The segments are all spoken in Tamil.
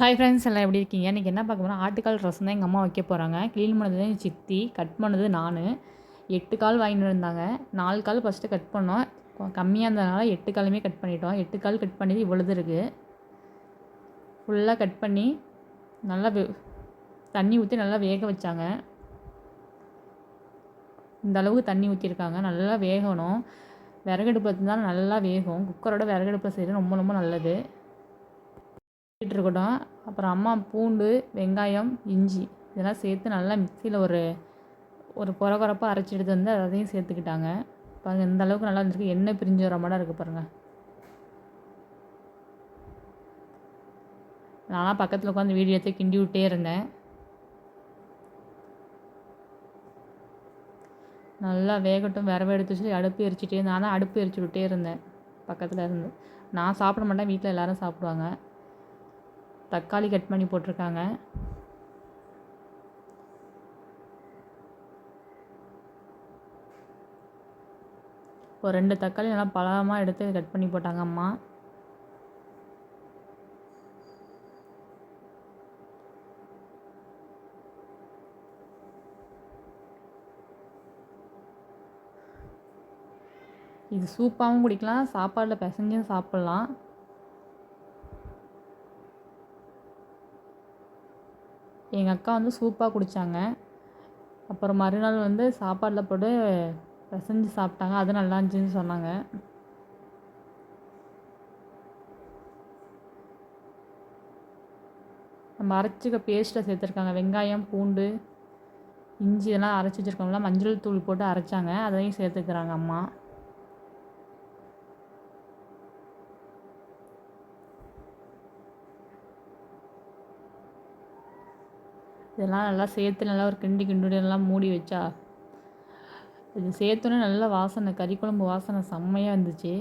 ஹாய் ஃப்ரெண்ட்ஸ் எல்லாம் எப்படி இருக்கீங்க? இன்றைக்கி என்ன பார்க்க போனால் ஆட்டுக்கால் ரசம் தான் எங்கள் அம்மா வைக்க போகிறாங்க க்ளீன் பண்ணது சித்தி கட் பண்ணது நான். எட்டு கால் வாங்கிட்டு வந்தாங்க. நாலு கால் ஃபஸ்ட்டு கட் பண்ணோம். கம்மியாக இருந்ததுனால எட்டு காலுமே கட் பண்ணிட்டோம். எட்டு கால் கட் பண்ணி இவ்வளோது இருக்குது ஃபுல்லாக கட் பண்ணி நல்லா தண்ணி ஊற்றி நல்லா வேக வச்சாங்க. இந்த அளவுக்கு தண்ணி ஊற்றிருக்காங்க நல்லா வேகணும். விறகடுப்பு தான் நல்லா வேகும். குக்கரோட விறகடுப்பில் செய்கிறது ரொம்ப ரொம்ப நல்லது. இருக்கட்டும். அப்புறம் அம்மா பூண்டு வெங்காயம் இஞ்சி இதெல்லாம் சேர்த்து நல்லா மிக்சியில் ஒரு ஒரு குற கொரப்பாக அரைச்சி எடுத்து வந்து அதையும் சேர்த்துக்கிட்டாங்க. பாருங்கள் இந்த அளவுக்கு நல்லா இருந்திருக்கு எண்ணெய் பிரிஞ்சு வர மாதிரி இருக்குது பாருங்கள் நானாக பக்கத்தில் உட்காந்து வீடியோ எடுத்து கிண்டி விட்டே இருந்தேன். நல்லா வேகட்டும். விரவை எடுத்து வச்சு அடுப்பு எரிச்சிட்டே நான் அடுப்பு எரிச்சு விட்டே இருந்தேன். பக்கத்தில் இருந்து. நான் சாப்பிட மாட்டேன். வீட்டில் எல்லோரும் சாப்பிடுவாங்க. தக்காளி கட் பண்ணி போட்டிருக்காங்க. ஒரு ரெண்டு தக்காளி நல்லா பழமாக எடுத்து கட் பண்ணி போட்டாங்க அம்மா. இது சூப்பாகவும் குடிக்கலாம் சாப்பாடில் பிசைஞ்சும் சாப்பிட்லாம். எங்கள் அக்கா வந்து சூப்பாக குடித்தாங்க அப்புறம் மறுநாள் வந்து சாப்பாட்டில் போட்டு பிசைஞ்சு சாப்பிட்டாங்க. அது நல்லா இருந்துச்சுன்னு சொன்னாங்க. நம்ம அரைச்சிக்க பேஸ்ட்டை சேர்த்துருக்காங்க. வெங்காயம் பூண்டு இஞ்சி இதெல்லாம் அரைச்சி வச்சுருக்கோம்ல மஞ்சள் தூள் போட்டு அரைச்சாங்க. அதையும் சேர்த்துக்கிறாங்க அம்மா. இதெல்லாம் நல்லா சேர்த்து நல்லா ஒரு கிண்டி கிண்டுடி நல்லா மூடி வச்சா. இது சேர்த்தோன்னே நல்ல வாசனை கறி குழம்பு வாசனை செம்மையாக இருந்துச்சு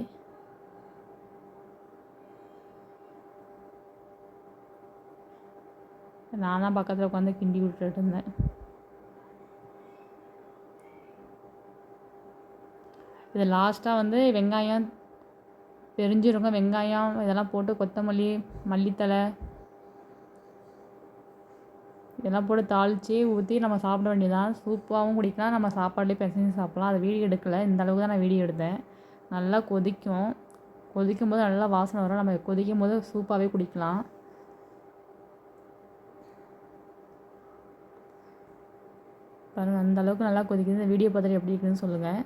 நான் தான் பக்கத்தில் உட்காந்து கிண்டி விட்டுட்டு இருந்தேன். இது லாஸ்ட்டாக வந்து வெங்காயம் பெருஞ்சிருங்க வெங்காயம் இதெல்லாம் போட்டு கொத்தமல்லி மல்லித்தலை இதெல்லாம் போட்டு தாளித்து ஊற்றி நம்ம சாப்பிட வேண்டியதான் சூப்பாகவும் குடிக்கலாம். நம்ம சாப்பாடுலேயே பிசைஞ்சு சாப்பிட்லாம். அதை வீடியோ எடுக்கலை. இந்த அளவுக்கு தான் நான் வீடியோ எடுத்தேன். நல்லா கொதிக்கும். கொதிக்கும் போது நல்லா வாசனை வரும். நம்ம கொதிக்கும் போது சூப்பாகவே குடிக்கலாம். பாருங்கள் அந்த அளவுக்கு நல்லா கொதிக்குது. இந்த வீடியோ பார்த்துட்டு எப்படி இருக்குதுன்னு சொல்லுங்கள்